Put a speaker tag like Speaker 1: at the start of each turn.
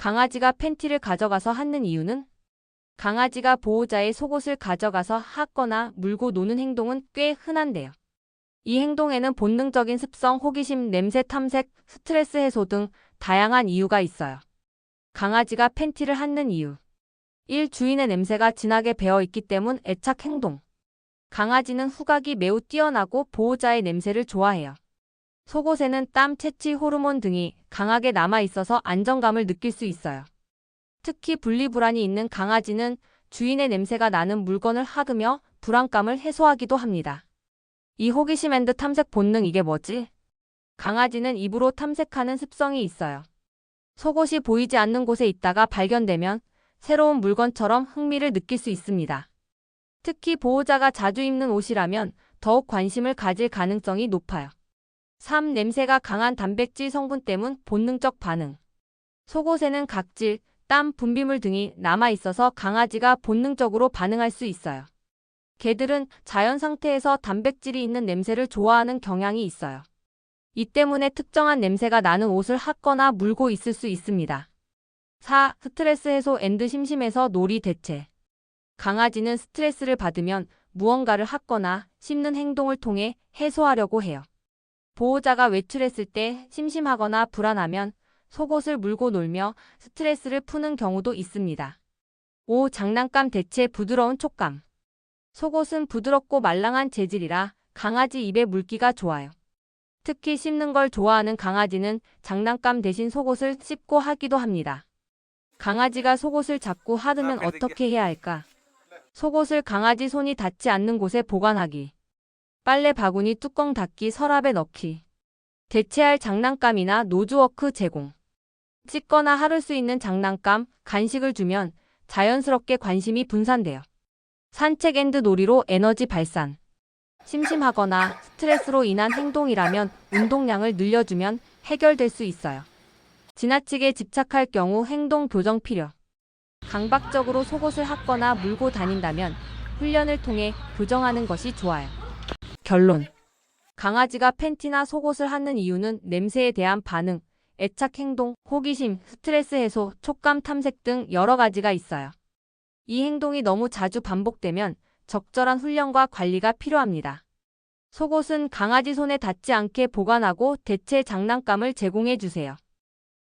Speaker 1: 강아지가 팬티를 가져가서 핥는 이유는 강아지가 보호자의 속옷을 가져가서 핥거나 물고 노는 행동은 꽤 흔한데요. 이 행동에는 본능적인 습성, 호기심, 냄새 탐색, 스트레스 해소 등 다양한 이유가 있어요. 강아지가 팬티를 핥는 이유. 1. 주인의 냄새가 진하게 배어 있기 때문 애착 행동. 강아지는 후각이 매우 뛰어나고 보호자의 냄새를 좋아해요. 속옷에는 땀, 채취, 호르몬 등이 강하게 남아 있어서 안정감을 느낄 수 있어요. 특히 분리불안이 있는 강아지는 주인의 냄새가 나는 물건을 하으며 불안감을 해소하기도 합니다. 이 호기심 앤드 탐색 본능 이게 뭐지? 강아지는 입으로 탐색하는 습성이 있어요. 속옷이 보이지 않는 곳에 있다가 발견되면 새로운 물건처럼 흥미를 느낄 수 있습니다. 특히 보호자가 자주 입는 옷이라면 더욱 관심을 가질 가능성이 높아요. 3. 냄새가 강한 단백질 성분 때문 본능적 반응. 속옷에는 각질, 땀, 분비물 등이 남아 있어서 강아지가 본능적으로 반응할 수 있어요. 개들은 자연 상태에서 단백질이 있는 냄새를 좋아하는 경향이 있어요. 이 때문에 특정한 냄새가 나는 옷을 핥거나 물고 있을 수 있습니다. 4. 스트레스 해소 앤드 심심해서 놀이 대체. 강아지는 스트레스를 받으면 무언가를 핥거나 씹는 행동을 통해 해소하려고 해요. 보호자가 외출했을 때 심심하거나 불안하면 속옷을 물고 놀며 스트레스를 푸는 경우도 있습니다. 5. 장난감 대체 부드러운 촉감. 속옷은 부드럽고 말랑한 재질이라 강아지 입에 물기가 좋아요. 특히 씹는 걸 좋아하는 강아지는 장난감 대신 속옷을 씹고 하기도 합니다. 강아지가 속옷을 잡고 하드면 어떻게 해야 할까? 속옷을 강아지 손이 닿지 않는 곳에 보관하기. 빨래 바구니 뚜껑 닫기 서랍에 넣기. 대체할 장난감이나 노즈워크 제공. 찢거나 하를 수 있는 장난감, 간식을 주면 자연스럽게 관심이 분산돼요. 산책 앤드 놀이로 에너지 발산. 심심하거나 스트레스로 인한 행동이라면 운동량을 늘려주면 해결될 수 있어요. 지나치게 집착할 경우 행동 교정 필요. 강박적으로 속옷을 핥거나 물고 다닌다면 훈련을 통해 교정하는 것이 좋아요. 결론. 강아지가 팬티나 속옷을 핥는 이유는 냄새에 대한 반응, 애착 행동, 호기심, 스트레스 해소, 촉감 탐색 등 여러 가지가 있어요. 이 행동이 너무 자주 반복되면 적절한 훈련과 관리가 필요합니다. 속옷은 강아지 손에 닿지 않게 보관하고 대체 장난감을 제공해 주세요.